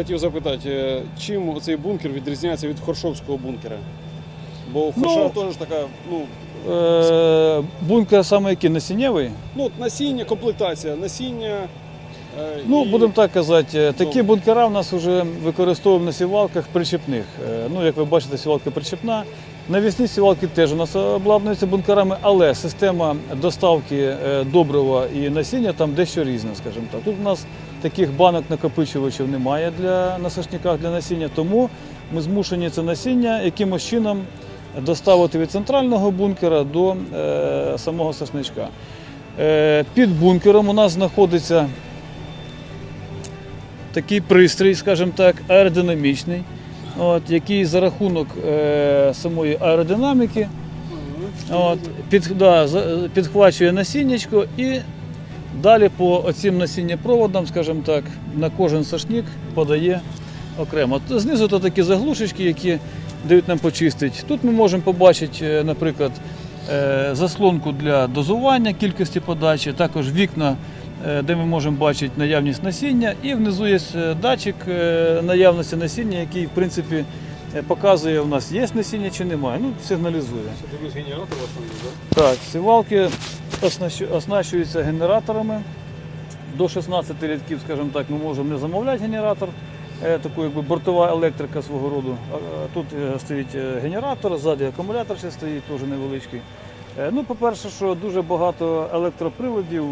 хотів запитати, е, чим цей бункер відрізняється від Хоршовського бункера? Бо у Ну, теж така, ну, Е, бункер саме який насіннєвий. ну, насіння, комплектація, насіння. е, Ну, і- будемо так казати, е, такі Ну. бункера в нас вже використовуємо на сівалках причепних. Ну, як ви бачите, сівалка причепна. Навісні сівалки теж у нас обладнуються бункерами, але система доставки добрива і насіння там дещо різна, скажімо так. Тут у нас таких банок накопичувачів немає для на сошниках для насіння, тому ми змушені це насіння якимось чином доставити від центрального бункера до е, самого сошничка. Е, під бункером у нас знаходиться такий пристрій, скажімо так, аеродинамічний, от, який за рахунок е, самої аеродинаміки от, під, да, підхвачує насіннячко і далі по оцим насіннєпроводам, скажімо так, на кожен сошник подає окремо. Знизу то такі заглушечки, які дають нам почистити. Тут ми можемо побачити, е, наприклад, е, заслонку для дозування кількості подачі, також вікна, е, де ми можемо бачити наявність насіння, і внизу є датчик наявності насіння, який в принципі показує, у нас є насіння чи немає. Ну, сигналізує. Це генератор там? Так, сівалки оснащу- оснащуються генераторами. До 16 рядків, скажімо так, ми можемо не замовляти генератор, е, таку якби бортова електрика свого роду. Тут е, стоїть е, генератор, ззаді акумулятор ще стоїть, теж невеличкий. Ну, по-перше, що дуже багато електроприладів,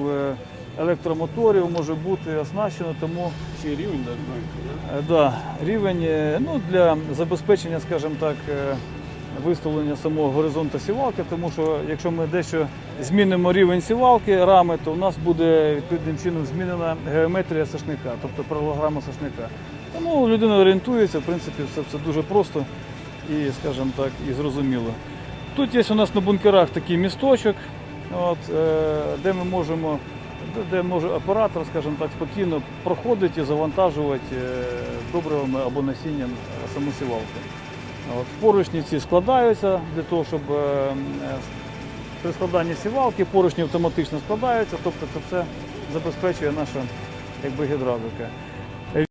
електромоторів може бути оснащено, тому Ще рівень Да, рівень ну, для забезпечення, скажімо так, виставлення самого горизонту сівалки, тому що якщо ми дещо змінимо рівень сівалки, рами, то в нас буде відповідним чином змінена геометрія сошника, тобто паралограма сошника. Тому людина орієнтується, в принципі, все це дуже просто і, скажімо так, і зрозуміло. Тут є у нас на бункерах такий місточок, от, е, де ми можемо, де- може оператор, скажімо так, спокійно проходити і завантажувати е, добривами або насінням саму сівалку. От, поручні ці складаються для того, щоб е, е, при складанні сівалки поручні автоматично складаються, тобто це все забезпечує наша якби, гідравліка.